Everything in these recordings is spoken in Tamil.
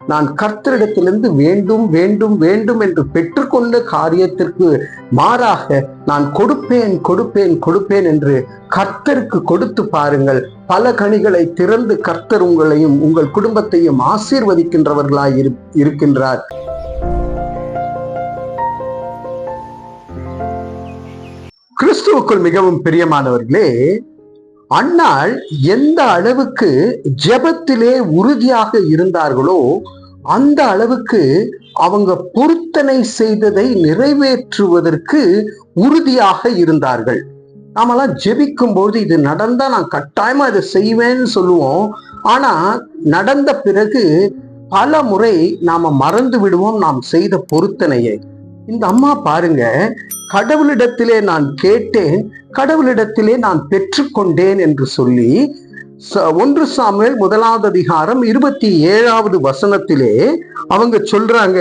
நான் கர்த்தரிடத்திலிருந்து வேண்டும் வேண்டும் வேண்டும் என்று பெற்றுக்கொண்ட காரியத்திற்கு மாறாக நான் கொடுப்பேன் கொடுப்பேன் கொடுப்பேன் என்று கர்த்தருக்கு கொடுத்து பாருங்கள். பல கனிகளை திறந்து கர்த்தர் உங்களையும் உங்கள் குடும்பத்தையும் ஆசீர்வதிக்கின்றவர்களாய் இருக்கின்றார். கிறிஸ்துவுக்குள் மிகவும் பிரியமானவர்களே அன்னாள் எந்த அளவுக்கு ஜெபத்திலே உறுதியாக இருந்தார்களோ அந்த அளவுக்கு அவங்க பொருத்தனை செய்ததை நிறைவேற்றுவதற்கு உறுதியாக இருந்தார்கள். நாமெல்லாம் ஜெபிக்கும் போது இது நடந்தா நான் கட்டாயமா இதை செய்வேன்னு சொல்லுவோம். ஆனா நடந்த பிறகு பல முறை நாம மறந்து விடுவோம் நாம் செய்த பொருத்தனையை. இந்த அம்மா பாருங்க கடவுளிடத்திலே நான் கேட்டேன் கடவுளிடத்திலே நான் பெற்றுக்கொண்டேன் என்று சொல்லி ச- ஒன்று சாமுவேல் முதலாவது அதிகாரம் இருபத்தி ஏழாவது வசனத்திலே அவங்க சொல்றாங்க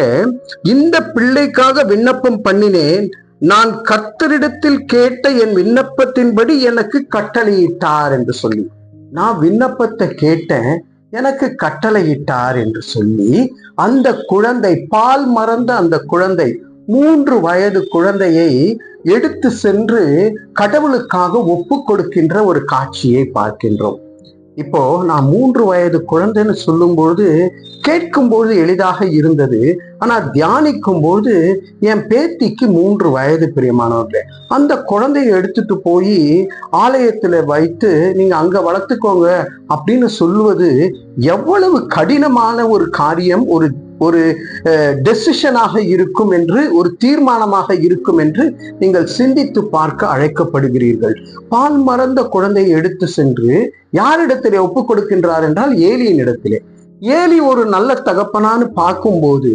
இந்த பிள்ளைக்காக விண்ணப்பம் பண்ணினேன் நான் கர்த்தரிடத்தில் கேட்ட என் விண்ணப்பத்தின்படி எனக்கு கட்டளையிட்டார் என்று சொல்லி. நான் விண்ணப்பத்தை கேட்டேன் எனக்கு கட்டளையிட்டார் என்று சொல்லி அந்த குழந்தை பால் மறந்த அந்த குழந்தை மூன்று வயது குழந்தையை எடுத்து சென்று கடவுளுக்காக ஒப்பு கொடுக்கின்ற ஒரு காட்சியை பார்க்கின்றோம். இப்போ நான் மூன்று வயது குழந்தைன்னு சொல்லும்போது கேட்கும்போது எளிதாக இருந்தது. ஆனால் தியானிக்கும்போது என் பேத்திக்கு மூன்று வயது பிரியமானவர்கள். அந்த குழந்தையை எடுத்துட்டு போய் ஆலயத்தில் வைத்து நீங்கள் அங்கே வளர்த்துக்கோங்க அப்படின்னு சொல்லுவது எவ்வளவு கடினமான ஒரு காரியம் ஒரு ஒரு டெசிஷனாக இருக்கும் என்று ஒரு தீர்மானமாக இருக்கும் என்று நீங்கள் சிந்தித்து பார்க்க அழைக்கப்படுகிறீர்கள். பால் மறந்த குழந்தையை எடுத்து சென்று யாரிடத்திலே ஒப்பு கொடுக்கின்றார் என்றால் ஏலியின் இடத்திலே. ஏலி ஒரு நல்ல தகப்பனான்னு பார்க்கும்போது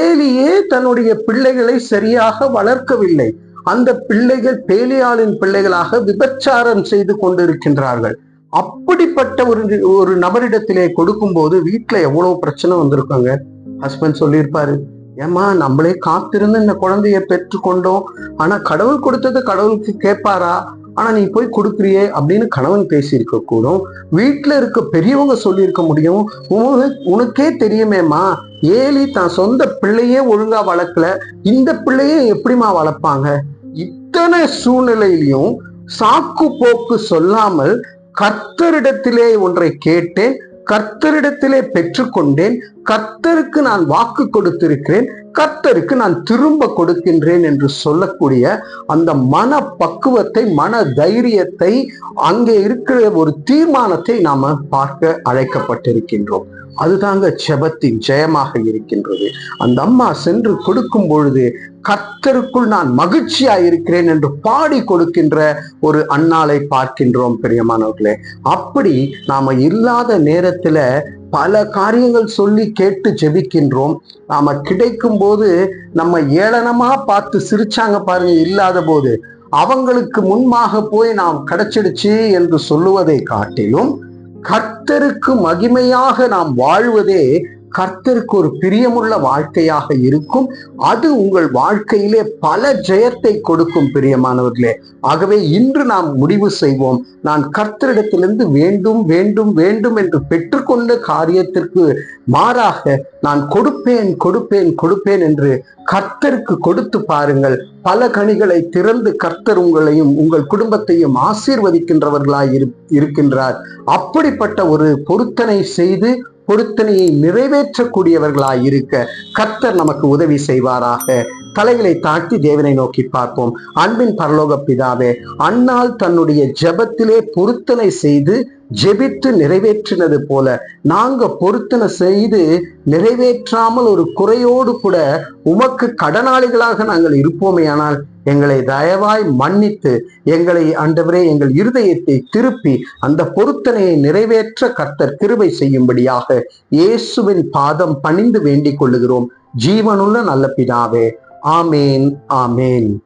ஏலியே தன்னுடைய பிள்ளைகளை சரியாக வளர்க்கவில்லை. அந்த பிள்ளைகள் பேலியாளின் பிள்ளைகளாக விபச்சாரம் செய்து கொண்டிருக்கின்றார்கள். அப்படிப்பட்ட ஒரு ஒரு நபரிடத்திலே கொடுக்கும்போது வீட்டுல எவ்வளவு பிரச்சனை வந்திருக்காங்க? ஹஸ்பண்ட் சொல்லியிருப்பாரு ஏமா நம்மளே காத்திருந்து இந்த குழந்தைய பெற்றுக்கொண்டோம். ஆனா கடவுள் கொடுத்தது கடவுளுக்கு கேட்பாரா? ஆனா நீ போய் கொடுக்குறியே? அப்படின்னு கணவன் பேசியிருக்க கூடும் வீட்டுல இருக்க பெரியவங்க சொல்லியிருக்க முடியும் உனக்கு உனக்கே தெரியுமேம்மா ஏலி தான் சொந்த பிள்ளையே ஒழுங்கா வளர்க்கல. இந்த பிள்ளையே எப்படிம்மா வளர்ப்பாங்க? இத்தனை சூழ்நிலையிலையும் சாக்கு போக்கு சொல்லாமல் கர்த்தரிடத்திலே ஒன்றை கேட்டேன் கர்த்தரிடத்திலே பெற்றுக்கொண்டேன். கர்த்தருக்கு நான் வாக்கு கொடுத்திருக்கிறேன். கர்த்தருக்கு நான் திரும்ப கொடுக்கின்றேன் என்று சொல்லக்கூடிய அந்த மன பக்குவத்தை மன தைரியத்தை அங்கே இருக்கிற ஒரு தீர்மானத்தை நாம பார்க்க அழைக்கப்பட்டிருக்கின்றோம். அதுதாங்க செபத்தின் ஜெயமாக இருக்கின்றது. அந்த அம்மா சென்று கொடுக்கும் பொழுது கர்த்தருக்குள் நான் மகிழ்ச்சியா இருக்கிறேன் என்று பாடி கொடுக்கின்ற ஒரு அண்ணாலை பார்க்கின்றோம் பிரியமானவர்களே. அப்படி நாம இல்லாத நேரத்துல பல காரியங்கள் சொல்லி கேட்டு ஜெபிக்கின்றோம். நாம கிடைக்கும் போது நம்ம ஏளனமா பார்த்து சிரிச்சாங்க பாருங்க இல்லாத போது. அவங்களுக்கு முன்பாக போய் நாம் கிடைச்சிடுச்சு என்று சொல்லுவதை காட்டிலும் கர்த்தருக்கு மகிமையாக நாம் வாழ்வதே கர்த்தருக்கு ஒரு பிரியமுள்ள வாழ்க்கையாக இருக்கும். அது உங்கள் வாழ்க்கையிலே பல ஜெயத்தை கொடுக்கும் பிரியமானவர்களே. ஆகவே இன்று நாம் முடிவு செய்வோம். நான் கர்த்தரிடத்திலிருந்து வேண்டும் வேண்டும் வேண்டும் என்று பெற்றுக்கொண்ட காரியத்திற்கு மாறாக நான் கொடுப்பேன் கொடுப்பேன் கொடுப்பேன் என்று கர்த்தருக்கு கொடுத்து பாருங்கள். பல கனிகளை திறந்து கர்த்தர் உங்களையும் உங்கள் குடும்பத்தையும் ஆசீர்வதிக்கின்றவர்களாய் இரு- இருக்கின்றார். அப்படிப்பட்ட ஒரு பொருத்தனை செய்து பொருத்தனையை நிறைவேற்றக்கூடியவர்களாய் இருக்க கர்த்தர் நமக்கு உதவி செய்வாராக. தலைகளை தாழ்த்தி தேவனை நோக்கி பார்ப்போம். அன்பின் பரலோக பிதாவே அன்னால் தன்னுடைய ஜெபத்திலே பொருத்தனை செய்து ஜெபித்து நிறைவேற்றினது போல நாங்க பொருத்தனை செய்து நிறைவேற்றாமல் ஒரு குறையோடு கூட உமக்கு கடனாளிகளாக நாங்கள் இருப்போமே ஆனால் எங்களை தயவாய் மன்னித்து எங்களை ஆண்டவரே எங்கள் இருதயத்தை திருப்பி அந்த பொருத்தனையை நிறைவேற்ற கர்த்தர் கிருபை செய்யும்படியாக இயேசுவின் பாதம் பணிந்து வேண்டிக் கொள்ளுகிறோம். ஜீவனுள்ள நல்ல பிதாவே. ஆமேன் ஆமேன்.